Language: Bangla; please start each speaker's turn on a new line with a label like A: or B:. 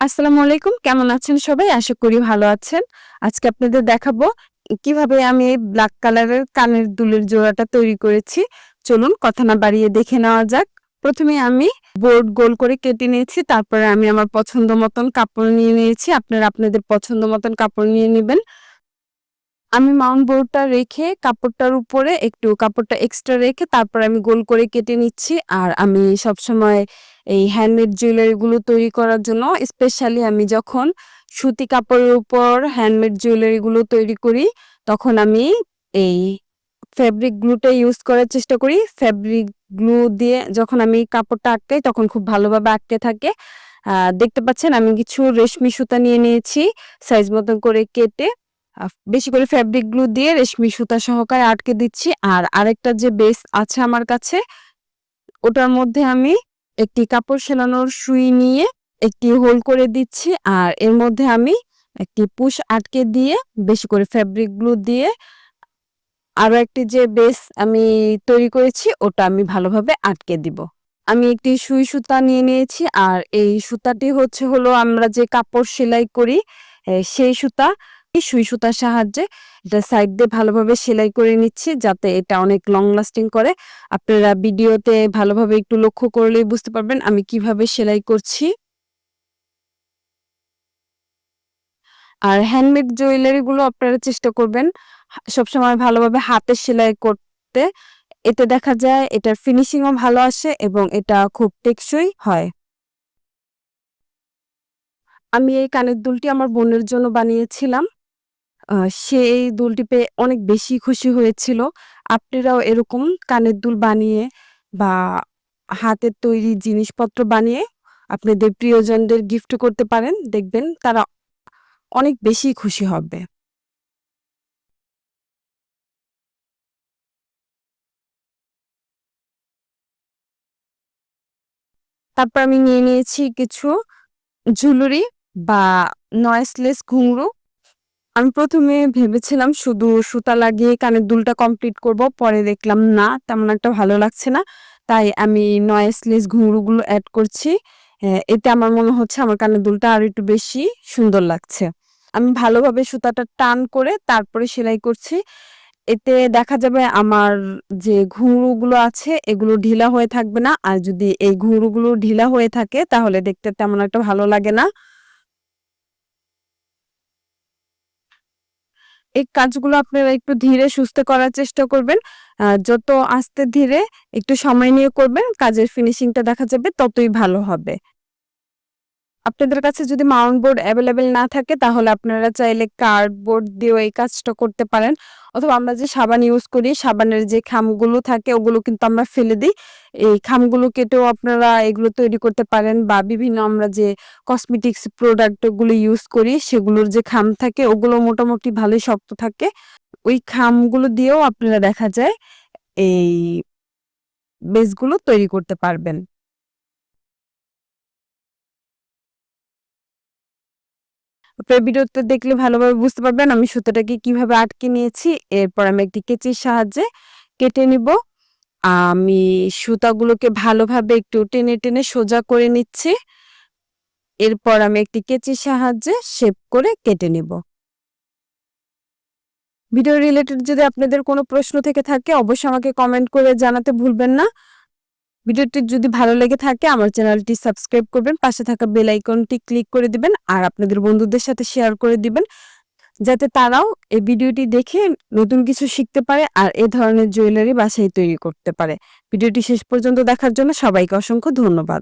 A: আসসালামু আলাইকুম, কেমন আছেন সবাই? আশা করি ভালো আছেন। আজকে আপনাদের দেখাবো কীভাবে আমি এই ব্ল্যাক কালারের কানের দুলের জোড়াটা তৈরি করেছি। চলুন কথা না বাড়িয়ে দেখে নেওয়া যাক। প্রথমে আমি বোর্ড গোল করে কেটে নিয়েছি, তারপরে আমি আমার পছন্দ মতন কাপড় নিয়ে নিয়েছি। আপনারা আপনাদের পছন্দ মতন কাপড় নিয়ে নেবেন। আমি মাউন্ট বোর্ডটা রেখে কাপড়টার উপরে একটু কাপড়টা এক্সট্রা রেখে তারপর আমি গোল করে কেটে নিচ্ছি। আর আমি সবসময় এই হ্যান্ডমেড জুয়েলারি গুলো তৈরি করার জন্য স্পেশালি আমি যখন সুতি কাপড়ের উপর হ্যান্ডমেড জুয়েলারি গুলো তৈরি করি, তখন আমি এই ফ্যাব্রিক গ্লুটা ইউজ করার চেষ্টা করি। ফ্যাব্রিক গ্লু দিয়ে যখন আমি কাপড়টা আটকাই তখন খুব ভালোভাবে আটকে থাকে। দেখতে পাচ্ছেন আমি কিছু রেশমি সুতা নিয়ে নিয়েছি সাইজ মতন করে কেটে। বেশি করে ফ্যাব্রিক গ্লু দিয়ে রেশমি সুতা সহকারে আটকে দিচ্ছি। আর আরেকটা যে বেস আছে আমার কাছে, ওটার মধ্যে আমি একটি কাপড় সেলানোর সুই নিয়ে একটি হোল করে দিচ্ছি, আর এর মধ্যে আমি একটি পুশ আটকে দিয়ে, বেশি করে ফ্যাব্রিক গ্লু দিয়ে আরও একটি যে বেস আমি তৈরি করেছি, ওটা আমি ভালোভাবে আটকে দিব। আমি একটি সুই সুতা নিয়ে নিয়েছি, আর এই সুতাটি হচ্ছে হলো আমরা যে কাপড় সেলাই করি সেই সুতা সুই সুতার সাহায্যে এটা সাইড দিয়ে ভালোভাবে সেলাই করে নিচ্ছি যাতে এটা অনেক লং লাস্টিং করে। আপনারা ভিডিওতে ভালোভাবে একটু লক্ষ্য করলেই বুঝতে পারবেন আমি কীভাবে সেলাই করছি। আর হ্যান্ডমেড জুয়েলারি গুলো আপনারা চেষ্টা করবেন সবসময় ভালোভাবে হাতে সেলাই করতে। এতে দেখা যায় এটার ফিনিশিংও ভালো আসে এবং এটা খুব টেকসই হয়। আমি এই কানের দুলটি আমার বোনের জন্য বানিয়েছিলাম। আহ, সে এই দুলটি পেয়ে অনেক বেশি খুশি হয়েছিল। আপনারাও এরকম কানের দুল বানিয়ে বা হাতের তৈরি জিনিসপত্র বানিয়ে আপনাদের প্রিয়জনদের গিফট করতে পারেন দেখবেন তারা অনেক বেশি খুশি হবে। তারপর আমি নিয়ে নিয়েছি কিছু ঝুলুরি বা নয়েসলেস ঘুঙরু। আমি প্রথমে ভেবেছিলাম শুধু সুতা লাগিয়ে কানের দুলটা কমপ্লিট করব, পরে দেখলাম না, তেমন একটা ভালো লাগছে না। তাই আমি নয়েসলেস ঘুঙরুগুলো অ্যাড করছি। এতে আমার মনে হচ্ছে আমার কানের দুলটা আরও একটু বেশি সুন্দর লাগছে। আমি ভালোভাবে সুতাটা টান করে তারপরে সেলাই করছি। এতে দেখা যাবে আমার যে ঘুঙরুগুলো আছে, এগুলো ঢিলা হয়ে থাকবে না। আর যদি এই ঘুঙরুগুলো ঢিলা হয়ে থাকে, তাহলে দেখতে তেমন একটা ভালো লাগে না। এই কাজগুলো আপনারা একটু ধীরে সুস্থ করার চেষ্টা করবেন। যত আস্তে ধীরে একটু সময় নিয়ে করবেন, কাজের ফিনিশিংটা দেখা যাবে ততই ভালো হবে। আপনাদের কাছে যদি মাউন্ট বোর্ড অ্যাভেলেবেল না থাকে, তাহলে আপনারা চাইলে কার্ডবোর্ড দিয়েও এই কাজটা করতে পারেন। অথবা আমরা যে সাবান ইউজ করি, সাবানের যে খামগুলো থাকে, ওগুলো কিন্তু আমরা ফেলে দিই। এই খামগুলো কেটেও আপনারা এগুলো তৈরি করতে পারেন বা বিভিন্ন আমরা যে কসমেটিক্স প্রোডাক্টগুলো ইউজ করি, সেগুলোর যে খাম থাকে, ওগুলো মোটামুটি ভালোই শক্ত থাকে। ওই খামগুলো দিয়েও আপনারা দেখা যায় এই বেসগুলো তৈরি করতে পারবেন। ভিডিওতে দেখলে ভালোভাবে বুঝতে পারবেন আমি সুতোটাকে কীভাবে আটকে নিয়েছি। এরপর আমি একটি কেচির সাহায্যে কেটে নিব। আমি সুতাগুলোকে ভালোভাবে একটু টেনে টেনে সোজা করে নিচ্ছি। এরপর আমি একটি কেচির সাহায্যে শেপ করে কেটে নিব। ভিডিও রিলেটেড যদি আপনাদের কোনো প্রশ্ন থেকে থাকে, অবশ্যই আমাকে কমেন্ট করে জানাতে ভুলবেন না। ভিডিওটি যদি ভালো লেগে থাকে, আমার চ্যানেলটি সাবস্ক্রাইব করবেন, পাশে থাকা বেল আইকনটি ক্লিক করে দিবেন, আর আপনাদের বন্ধুদের সাথে শেয়ার করে দিবেন, যাতে তারাও এই ভিডিওটি দেখে নতুন কিছু শিখতে পারে আর এ ধরনের জুয়েলারি বাসায় তৈরি করতে পারে। ভিডিওটি শেষ পর্যন্ত দেখার জন্য সবাইকে অসংখ্য ধন্যবাদ।